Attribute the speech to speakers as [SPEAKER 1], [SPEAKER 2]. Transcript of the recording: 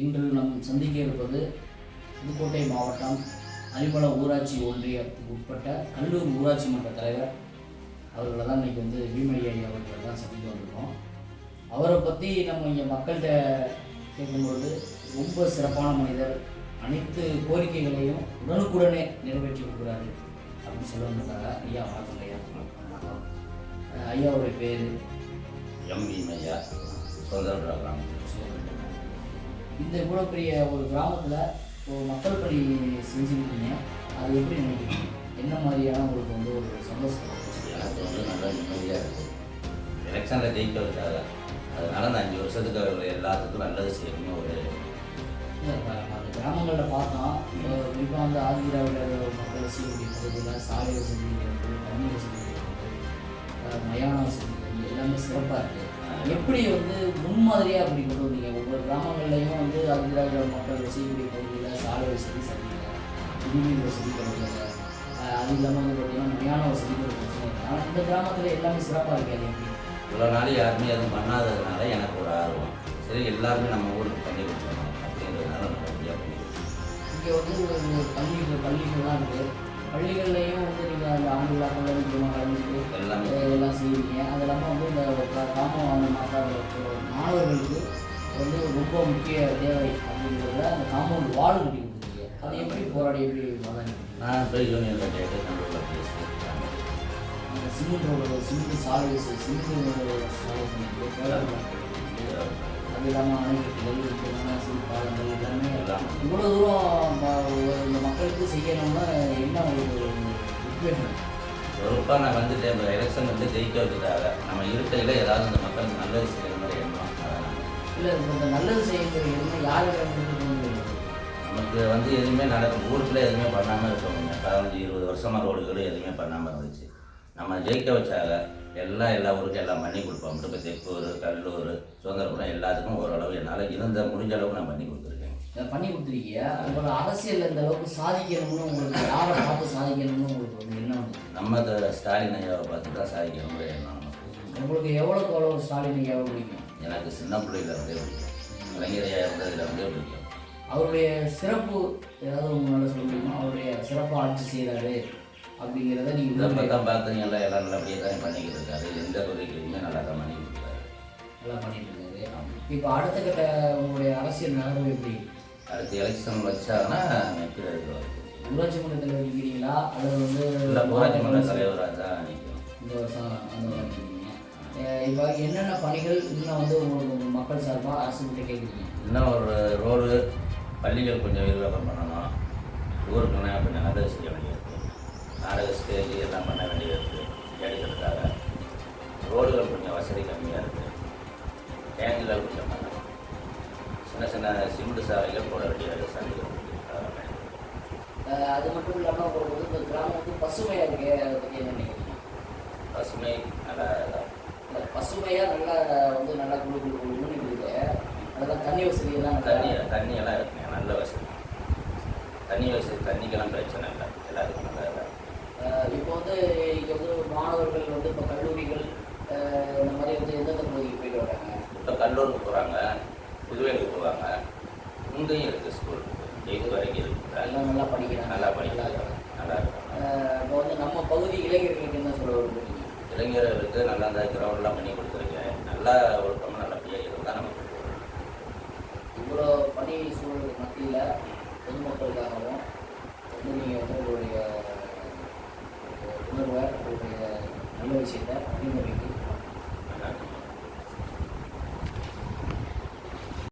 [SPEAKER 1] இன்று நம் சந்திக்க இருப்பது புதுக்கோட்டை மாவட்டம் அரிமளம் ஊராட்சி ஒன்றியத்துக்கு உட்பட்ட கல்லூர் ஊராட்சி மன்ற தலைவர். அவர்களை தான் இன்றைக்கி வந்து பீமணி ஐயா அவர்களை தான் சந்திக்க வந்திருக்கோம். அவரை பற்றி நம்ம இங்கே மக்கள்கிட்ட கேட்கும்பொழுது ரொம்ப சிறப்பான மனிதர். அனைத்து கோரிக்கைகளையும் உடனுக்குடனே நிறைவேற்றி கொடுக்குறாரு அப்படின்னு சொல்ல வந்திருக்காங்க ஐயா. வணக்கம். ஐயா ஐயாவுடைய பேர்?
[SPEAKER 2] எம் பீமையா சுதந்திர கிராமம்.
[SPEAKER 1] இந்த இவ்வளோ பெரிய ஒரு கிராமத்தில் ஒரு மக்கள் பணி செஞ்சுருக்கீங்க அது எப்படி நினைக்கிறீங்க? என்ன மாதிரியான உங்களுக்கு வந்து ஒரு கொடுத்துச்சு?
[SPEAKER 2] எனக்கு வந்து நல்ல நிம்மதியாக இருக்குது எலெக்ஷனில் ஜெயிக்க வச்சாங்க அதனால இந்த அஞ்சு வருஷத்துக்கு அவர்கள் எல்லாத்துக்கும் நல்லது செய்யணும்னு ஒரு
[SPEAKER 1] அந்த கிராமங்களில் பார்த்தோம் குறிப்பாக வந்து ஆதிதிராவிடர் மக்கள் வசதி பகுதியில் சாலை வசதி தண்ணி வசதி மயான வசதி எல்லாமே சிறப்பாக இருக்குது எப்படி வந்து முன்மாதிரியாக அப்படி கொண்டு வந்தீங்க? ஒவ்வொரு கிராமங்கள்லையும் வந்து ஆதிதிராவிடர் மக்கள் வசதி பகுதியில் சாலை வசதி சரியில்லை. குடிநீர் வசதி அஹ் அது இல்லாமல் வந்து பார்த்தீங்கன்னா மயான வசதி பிரச்சனை ஆனால் இந்த கிராமத்தில் எல்லாமே சிறப்பாக இருக்குது எப்படி
[SPEAKER 2] இவ்வளோ நாள் யாருமே எதுவும் பண்ணாததுனால எனக்கு ஒரு ஆர்வம். சரி எல்லாருமே நம்ம ஊருக்கு பண்ணி கொடுக்கணும் அப்படின்றதுனால பண்ணி கொடுத்தோம்.
[SPEAKER 1] இங்கே வந்து ஒரு பள்ளிகள் பள்ளிகள்லாம் மாணவர்களுக்கு வந்து ரொம்ப முக்கிய தேவை அப்படிங்கிறத அந்த காம்பவுண்ட் வால் கட்டி கொடுத்துருக்கீங்க. அதை எப்படி போராடி எப்படி
[SPEAKER 2] நான் போய் பேசி
[SPEAKER 1] அந்த சிமெண்ட் ரோடு சிமெண்ட் சாலை சிமெண்ட் அது இல்லாமல் அணைக்கட்டுகள் சிறு பாலங்கள் எல்லாமே இவ்வளோ தூரம் இந்த மக்களுக்கு செய்யணும்னா என்ன ஒரு உத்வேகம்
[SPEAKER 2] பொறுப்பாக நான் வந்துட்டேன் எலெக்ஷன் வந்து ஜெயிக்க வச்சுட்டாங்க. நம்ம இருக்கையில் ஏதாவது இந்த மக்களுக்கு நல்லது அதான்
[SPEAKER 1] இல்லை இந்த நல்லது செய்யறது என்ன யாருக்கு
[SPEAKER 2] நமக்கு வந்து எதுவுமே நடக்கும் ஊருக்குள்ளே எதுவுமே பண்ணாமல் இருக்கவங்க பதினஞ்சு இருபது வருஷமாக ரோடுகளும் எதுவுமே பண்ணாமல் இருந்துச்சு. நம்ம ஜெயிக்க வச்சாங்க எல்லாம் எல்லா ஊருக்கும் எல்லாம் பண்ணி கொடுப்போம். இப்போ தெப்பூர் கல்லூர் சுதந்திரபுரம் எல்லாத்துக்கும் ஓரளவு என்னால் இருந்த முடிஞ்ச அளவுக்கு நான் பண்ணி கொடுத்துருக்கேன்
[SPEAKER 1] பண்ணி கொடுத்துருக்கீங்க. உங்களோட அரசியல் இந்த அளவுக்கு சாதிக்கணும்னு உங்களுக்கு யாரை பார்த்து சாதிக்கணும்னு உங்களுக்கு வந்து என்ன
[SPEAKER 2] நம்ம ஸ்டாலின் ஐயாவை பார்த்து தான் சாதிக்கணுங்கிற எண்ணம்.
[SPEAKER 1] உங்களுக்கு எவ்வளோக்கு எவ்வளோ ஸ்டாலின் ஐயாவை பிடிக்கும்?
[SPEAKER 2] எனக்கு சின்ன பிள்ளையில இருந்தே பிடிக்கும். கலைஞர் ஐயா இருந்ததுல இருந்தே பிடிக்கும்.
[SPEAKER 1] அவருடைய சிறப்பு ஏதாவது உங்களால் சொல்ல முடியுமா? அவருடைய சிறப்பாக ஆட்சி செய்கிறாரு அப்படிங்கிறத நீங்கள்
[SPEAKER 2] தான் பார்த்தீங்களா எல்லாம் நல்லபடியாக தான் பண்ணிக்கிட்டு இருக்காரு எந்த கோரிக்கையுமே நல்லா தான் பண்ணி கொடுக்குறாரு
[SPEAKER 1] நல்லா பண்ணிட்டு இருக்காரு இப்போ அடுத்த கட்ட உங்களுடைய அரசியல் நகர்வு எப்படி?
[SPEAKER 2] அடுத்து எலெக்ஷன் வச்சாங்கன்னா நிற்கிற
[SPEAKER 1] ஊராட்சி மன்றத்தில் இருக்கிறீங்களா அல்லது வந்து
[SPEAKER 2] இல்லை ஊராட்சி மன்ற தலைவராக தான் நிற்கும்
[SPEAKER 1] இந்த வருஷம் அந்த இப்போ என்னென்ன பணிகள் இன்னும் வந்து உங்களுக்கு மக்கள் சார்பாக அரசு கிட்ட கேட்குறீங்க
[SPEAKER 2] இன்னும் ஒரு ரோடு பள்ளிகள் கொஞ்சம் விரிவாக்கம் பண்ணணும். ஊருக்குன்னா கொஞ்சம் நல்லது செய்ய வேண்டியது நாடக ஸ்டேஜ் எல்லாம் பண்ண வேண்டியது இருக்குது ரோடுகள் கொஞ்சம் வசதி கம்மியாக இருக்குது டேங்குகள் கொஞ்சம் பண்ணணும். சின்ன சின்ன சிமெண்ட் சாலைகள் போட வேண்டிய சந்தைகள்
[SPEAKER 1] அது மட்டும் இல்லாமல் கிராமம் வந்து பசுமையாக இருக்கு. அதை பற்றி என்ன நினைக்கிறீங்க?
[SPEAKER 2] பசுமை நல்லா
[SPEAKER 1] பசுமையாக நல்லா வந்து நல்லா குழு குழு குழுன்னு இருக்குது. அதெல்லாம் தண்ணி வசதியெல்லாம்
[SPEAKER 2] தண்ணி
[SPEAKER 1] நல்லா
[SPEAKER 2] தண்ணி எல்லாம் இருக்குங்க. நல்ல வசதி. தண்ணி வசதி தண்ணிக்கெல்லாம் பிரச்சனை இல்லை. எல்லாத்துக்கும் நல்லா
[SPEAKER 1] இப்போ வந்து இங்கே வந்து மாணவர்கள் வந்து இப்போ கல்லூரிகள் இந்த மாதிரி வந்து எந்தெந்த பகுதிக்கு போயிட்டு வராங்க?
[SPEAKER 2] இப்போ கல்லூருக்கு போகிறாங்க புதுவேலுக்கு போவாங்க இங்கேயும் இருக்குது ஸ்கூல் எயித்து வரைக்கும் இருக்குது
[SPEAKER 1] எல்லாம் நல்லா படிக்கிறாங்க.
[SPEAKER 2] நல்லா படிக்கிறாங்க. நல்லா இருக்காங்க
[SPEAKER 1] அஹ் இப்போ வந்து நம்ம பகுதி இளைஞர்களுக்கு என்ன சொல்ல விரும்புறீங்க
[SPEAKER 2] இளைஞர்களுக்கு நல்லா அந்த கிரவுண்ட்லாம் பண்ணி கொடுத்துருக்கேன் நல்லா ஒழுக்கமாக நல்லபடியாக இருந்தால் நமக்கு
[SPEAKER 1] இவ்வளோ பணி சூழல் மத்தியில் பொதுமக்களுக்காகவும் வந்து நீங்கள் வந்து உங்களுடைய உணர்வை உங்களுடைய நல்ல விஷயத்தை அப்படிங்கிறதுக்கு